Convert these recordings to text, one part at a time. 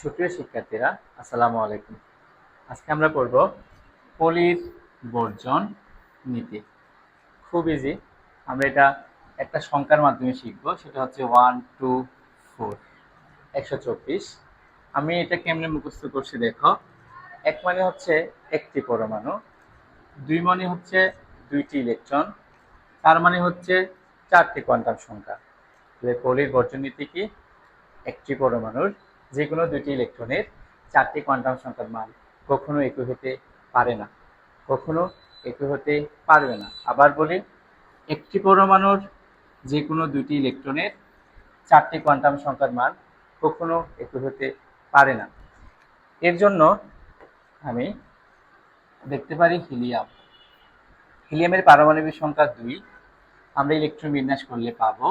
সুপ্রিয় শিক্ষার্থীরা, আসসালামু আলাইকুম। আজকে আমরা পড়ব পলির বর্জন নীতি। খুব ইজি আমরা এটা একটা সংখ্যার মাধ্যমে শিখব, সেটা হচ্ছে ওয়ান টু ফোর একশো চব্বিশ। আমি এটা কেমনে মুখস্থ করছি দেখো, এক মানে হচ্ছে একটি পরমাণু, দুই মানে হচ্ছে দুইটি ইলেকট্রন তার মানে হচ্ছে চারটি কোয়ান্টাম সংখ্যা। তাহলে পলির বর্জন নীতি কি? একটি পরমাণুর যে কোনো দুটি ইলেকট্রনের চারটি কোয়ান্টাম সংখ্যার মান কখনো একই হতে পারে না, কখনো একই হতে পারবে না। আবার বলি, একটি পরমাণুর যে কোনো দুটি ইলেকট্রনের চারটি কোয়ান্টাম সংখ্যার মান কখনো একই হতে পারে না। এর জন্য আমি দেখতে পারি হিলিয়াম। হিলিয়ামের পারমাণবিক সংখ্যা দুই। আমরা ইলেকট্রন বিন্যাস করলে পাবো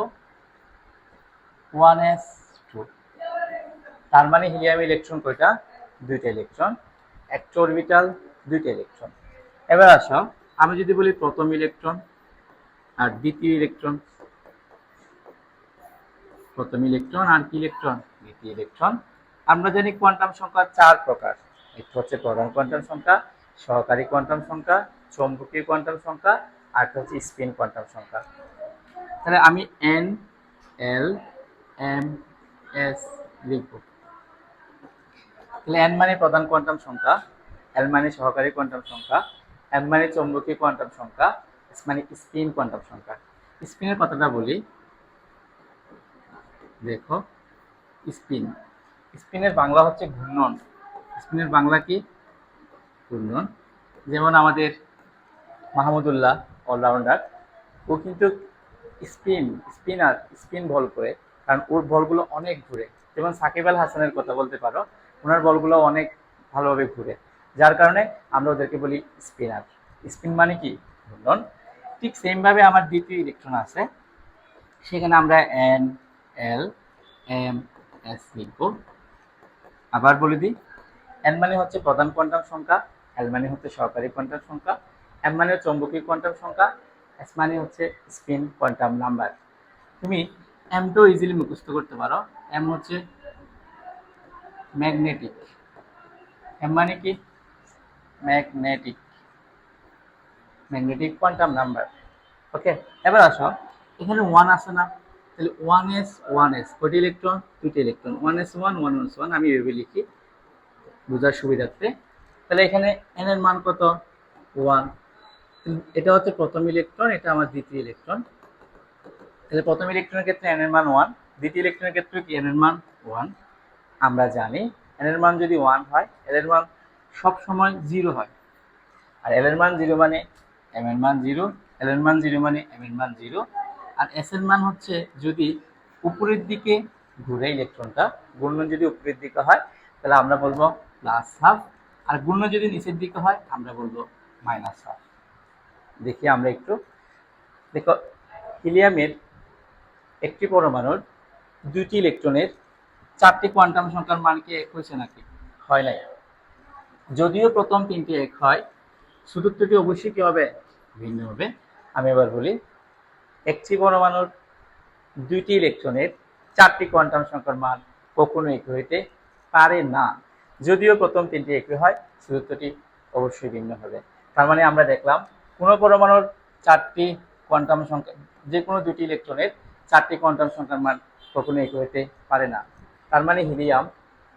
ওয়ান এস তার মানে হিলিয়াম ইলেকট্রন কয়টা? দুইটা ইলেকট্রন। একটা অরবিটাল দুইটা ইলেকট্রন। এবার আসো, আমি যদি বলি প্রথম ইলেকট্রন আর দ্বিতীয় ইলেকট্রন। প্রথম ইলেকট্রন আর কি ইলেকট্রন? দ্বিতীয় ইলেকট্রন। আমরা জানি কোয়ান্টাম সংখ্যা চার প্রকার। একটা হচ্ছে প্রধান কোয়ান্টাম সংখ্যা, সহকারী কোয়ান্টাম সংখ্যা, চৌম্বকীয় কোয়ান্টাম সংখ্যা, আর একটা হচ্ছে স্পিন কোয়ান্টাম সংখ্যা। তাহলে আমি এন, এল, এম, এস লিখব। তাহলে এন মানে প্রধান কোয়ান্টাম সংখ্যা এল মানে সহকারী কোয়ান্টাম সংখ্যা এম মানে চৌম্বকীয় কোয়ান্টাম সংখ্যা এস মানে স্পিন কোয়ান্টাম সংখ্যা। স্পিনের কথাটা বলি। দেখো স্পিন স্পিনের বাংলা হচ্ছে ঘূর্ণন। স্পিনের বাংলা কি? ঘূর্ণন। যেমন আমাদের মাহমুদুল্লাহ অলরাউন্ডার ও কিন্তু স্পিন স্পিনার স্পিন বল করে, কারণ ওর বলগুলো অনেক ঘুরে যেমন সাকিব আল হাসানের কথা বলতে পারো ওনার বলগুলো অনেক ভালোভাবে ঘুরে। যার কারণে আমরা ওদেরকে বলি স্পিনার। স্পিন মানে কি? ঘূর্ণন ঠিক সেমভাবে আমার দ্বিতীয় ইলেকট্রন আছে। সেখানে আমরা এন, এল, এম, এস লিখব। আবার বলে দিই, এন মানে হচ্ছে প্রধান কোয়ান্টাম সংখ্যা, এল মানে হচ্ছে সহকারী কোয়ান্টাম সংখ্যা, এম মানে চৌম্বকীয় কোয়ান্টাম সংখ্যা, এস মানে হচ্ছে স্পিন কোয়ান্টাম নাম্বার। তুমি এম এমটাও ইজিলি মুখস্থ করতে পারো। এম হচ্ছে ম্যাগনেটিক এম মানে কি? Magnetic magnetic quantum number okay এবার আসো। এখানে ওয়ান আছে না? তাহলে ওয়ান এস ওয়ান এস কটি ইলেকট্রন দুটি electron one S one one S one আমি এভাবে লিখি। বোঝার সুবিধার্থে। তাহলে এখানে এন এর মান কত? ওয়ান এটা হচ্ছে প্রথম ইলেকট্রন এটা আমার দ্বিতীয় ইলেকট্রন তাহলে প্রথম ইলেকট্রনের ক্ষেত্রে এন এর মান ওয়ান দ্বিতীয় ইলেকট্রনের ক্ষেত্রে কি? এন এর মান ওয়ান আমরা জানি। এন এর মান যদি ওয়ান হয় এল এর মান সব সময় জিরো হয়। আর এল এর মান জিরো মানে এম এর মান জিরো এল এর মান জিরো মানে এম এর মান জিরো আর এস এর মান হচ্ছে যদি উপরের দিকে ঘুরে ইলেকট্রনটা ঘূর্ণন যদি উপরের দিকে হয়, তাহলে আমরা বলব প্লাস হাফ আর ঘূর্ণন যদি নিচের দিকে হয়, আমরা বলব মাইনাস হাফ দেখি আমরা একটু। দেখো, হিলিয়ামের একটি পরমাণুর দুইটি ইলেকট্রনের চারটি কোয়ান্টাম সংখ্যার মান কি এক হয়েছে নাকি? হয় নাই। যদিও প্রথম তিনটি এক হয়, চতুর্থটি অবশ্যই কি হবে? ভিন্ন হবে। আমি এবার বলি, একটি পরমাণুর দুইটি ইলেকট্রনের চারটি কোয়ান্টাম সংখ্যার মান কখনো একই হইতে পারে না। যদিও প্রথম তিনটি একই হয়, চতুর্থটি অবশ্যই ভিন্ন হবে। তার মানে আমরা দেখলাম, কোনো পরমাণুর চারটি কোয়ান্টাম সংখ্যা, যে কোনো দুটি ইলেকট্রনের চারটি কোয়ান্টাম সংখ্যার মান কখনো একই হইতে পারে না। তার মানে হিলিয়াম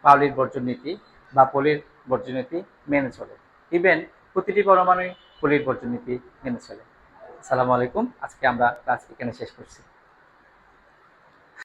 পাউলির বর্জন নীতি বা পলির বর্জন নীতি মেনে চলে। ইভেন প্রতিটি পরমাণুই পলির বর্জন নীতি মেনে চলে। সালামু আলাইকুম। আজকে আমরা ক্লাস এখানে শেষ করছি।